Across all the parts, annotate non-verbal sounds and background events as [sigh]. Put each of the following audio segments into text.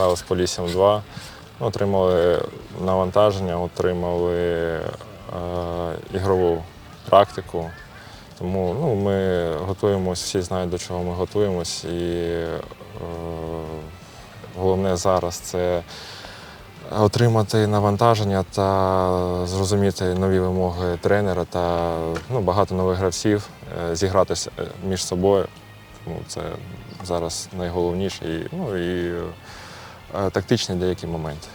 грали з Поліссям 2. Ну, Отримали навантаження, отримали е, ігрову практику. Тому ну, ми готуємось, всі знають, до чого ми готуємось. І е, головне зараз це отримати навантаження та зрозуміти нові вимоги тренера та ну, багато нових гравців, е, зігратися між собою. Тому це зараз найголовніше. І, ну, і е, тактичні деякі моменти.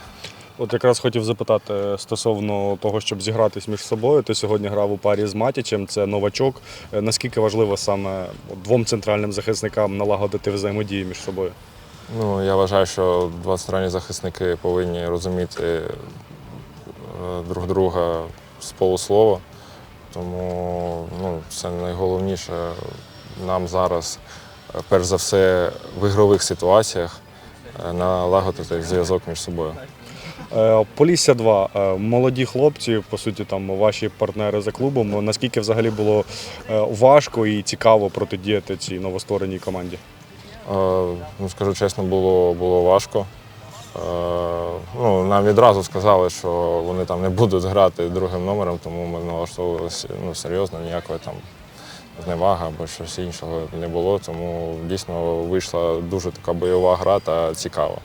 От якраз хотів запитати стосовно того, щоб зігратись між собою. Ти сьогодні грав у парі з Матічем, це новачок. Е, Наскільки важливо саме двом центральним захисникам налагодити взаємодію між собою? Ну, я вважаю, що два центральні захисники повинні розуміти е, друг друга з полуслова. Тому ну, це найголовніше нам зараз, перш за все, в ігрових ситуаціях налагодити зв'язок між собою. Е, Полісся 2. Е, Молоді хлопці, по суті, там ваші партнери за клубом. Наскільки взагалі було е, важко і цікаво протидіяти цій новоствореній команді? Ну, скажу чесно, було, було важко. Ну, нам відразу сказали, що вони там не будуть грати другим номером, тому ми налаштовувалися ну, серйозно, ніякої там зневаги або щось іншого не було. Тому дійсно вийшла дуже така бойова гра та цікава.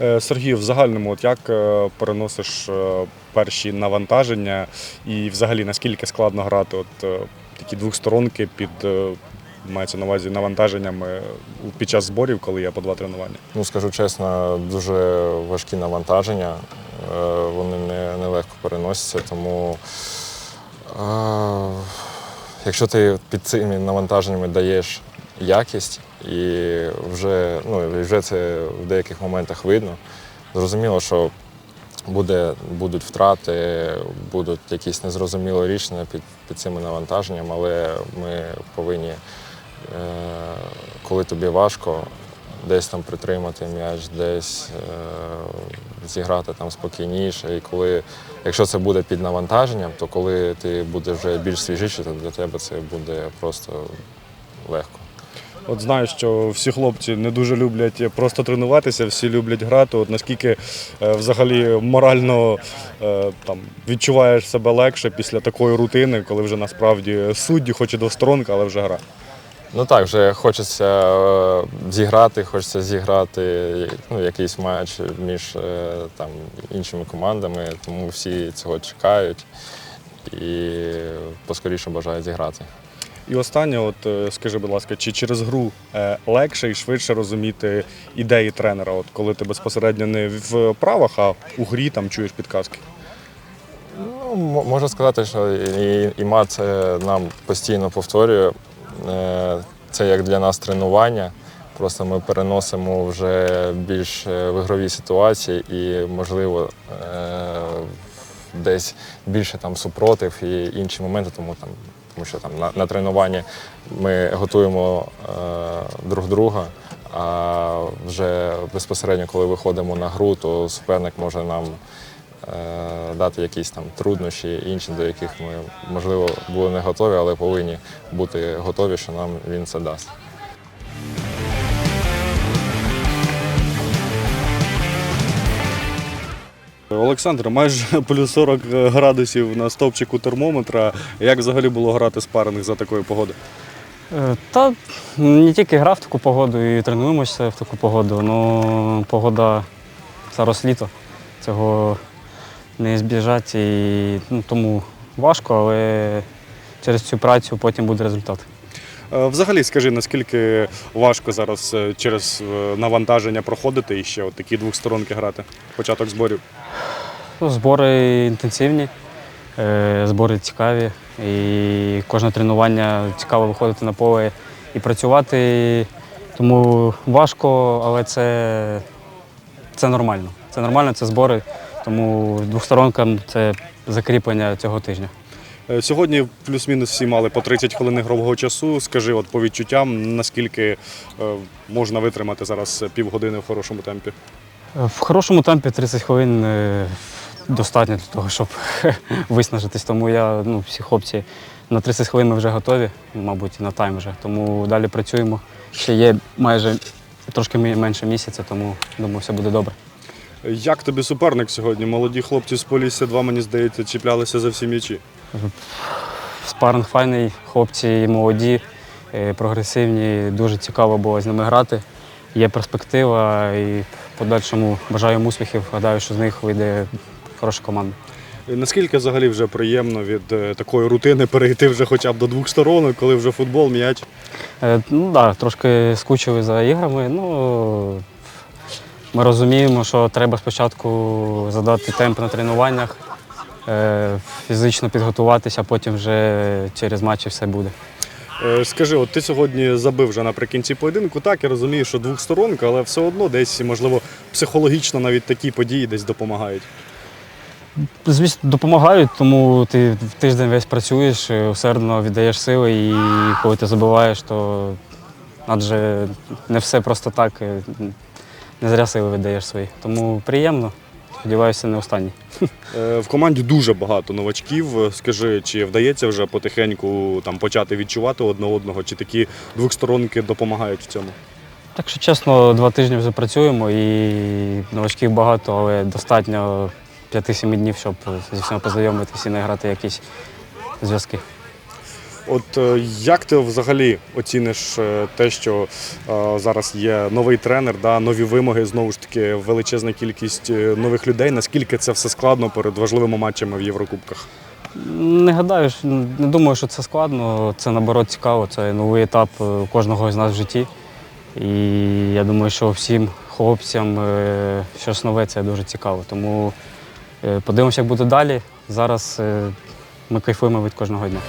Е, Сергій, в загальному, от як е, переносиш е, перші навантаження і взагалі наскільки складно грати от такі двохсторонки під мається на увазі навантаженнями під час зборів, коли є по два тренування? Ну, скажу чесно, дуже важкі навантаження. Вони не, не переносяться, тому е, якщо ти під цими навантаженнями даєш якість, і вже, ну, вже це в деяких моментах видно, зрозуміло, що буде, будуть втрати, будуть якісь незрозумілі рішення під, під цими навантаженнями, але ми повинні, е, коли тобі важко, десь там притримати м'яч, десь е, зіграти там спокійніше. І коли, якщо це буде під навантаженням, то коли ти будеш вже більш свіжіший, то для тебе це буде просто легко. От знаю, що всі хлопці не дуже люблять просто тренуватися, всі люблять грати. От наскільки е, взагалі морально е, там відчуваєш себе легше після такої рутини, коли вже насправді судді, хоч і двосторонка, але вже гра. Ну так, вже хочеться е, зіграти, хочеться зіграти ну, якийсь матч між е, там, іншими командами, тому всі цього чекають і поскоріше бажають зіграти. І останнє, от е, скажи, будь ласка, чи через гру легше і швидше розуміти ідеї тренера, от коли ти безпосередньо не в правах, а у грі там чуєш підказки? Ну, м- можу сказати, що і, і МА це нам постійно повторює. Е, Це як для нас тренування. Просто ми переносимо вже більш е, в ігрові ситуації і, можливо, е, десь більше там супротив і інші моменти, тому там, тому що там на, на тренуванні ми готуємо друг друга. А вже безпосередньо, коли виходимо на гру, то суперник може нам дати якісь там труднощі, інші, до яких ми, можливо, були не готові, але повинні бути готові, що нам він це дасть. Олександр, майже [laughs] плюс 40 градусів на стовпчику термометра. Як взагалі було грати спаринг за такої погоди? Е, Та не тільки грав в таку погоду і тренуємося в таку погоду, але погода зараз літо. Цього не збіжать і ну, тому важко, але через цю працю потім буде результат. Е, Взагалі, скажи, наскільки важко зараз е, через е, навантаження проходити і ще от такі двохсторонки грати? Початок зборів. Ну, Збори інтенсивні, збори цікаві. І кожне тренування цікаво виходити на поле і працювати. Тому важко, але це, це нормально. Це нормально, це збори. Тому двосторонка це закріплення цього тижня. Е, Сьогодні плюс-мінус всі мали по 30 хвилин ігрового часу. Скажи, от по відчуттям, наскільки е, можна витримати зараз півгодини в хорошому темпі? В хорошому темпі 30 хвилин е, достатньо для того, щоб [laughs] виснажитись. Тому я, ну, всі хлопці на 30 хвилин ми вже готові, мабуть, на тайм вже. Тому далі працюємо. Ще є майже трошки менше місяця, тому думаю, все буде добре. Як тобі суперник сьогодні? Молоді хлопці з Полісся 2, мені здається, чіплялися за всі м'ячі. Спаринг файний, хлопці молоді, е, прогресивні, дуже цікаво було з ними грати. Є перспектива і в подальшому бажаю їм успіхів. Гадаю, що з них вийде хороша команда. Наскільки взагалі вже приємно від е, такої рутини перейти вже хоча б до двох сторон, коли вже футбол, м'яч? Е, Ну так, трошки скучили за іграми. Ну, ми розуміємо, що треба спочатку задати темп на тренуваннях, е, фізично підготуватися, а потім вже через матчі все буде. Е, Скажи, от ти сьогодні забив вже наприкінці поєдинку. Так, я розумію, що двохсторонка, але все одно десь, можливо, психологічно навіть такі події десь допомагають. Звісно, допомагають, тому ти в тиждень весь працюєш, е, усердно віддаєш сили, і коли ти забуваєш, то адже не все просто так, не зря сили віддаєш свої. Тому приємно. Сподіваюся, не останній. Е, В команді дуже багато новачків. Скажи, чи вдається вже потихеньку там почати відчувати одне одного, чи такі двохсторонки допомагають в цьому? Так що чесно, два тижні вже працюємо і новачків багато, але достатньо 5-7 днів, щоб зі всіма познайомитися і не грати якісь зв'язки. От е, як ти взагалі оціниш е, те, що е, зараз є новий тренер, да, нові вимоги, знову ж таки, величезна кількість нових людей. Наскільки це все складно перед важливими матчами в Єврокубках? Не гадаю, не думаю, що це складно. Це наоборот цікаво. Це новий етап кожного з нас в житті. І я думаю, що всім хлопцям щось нове це дуже цікаво. Тому подивимося, як буде далі. Зараз ми кайфуємо від кожного дня.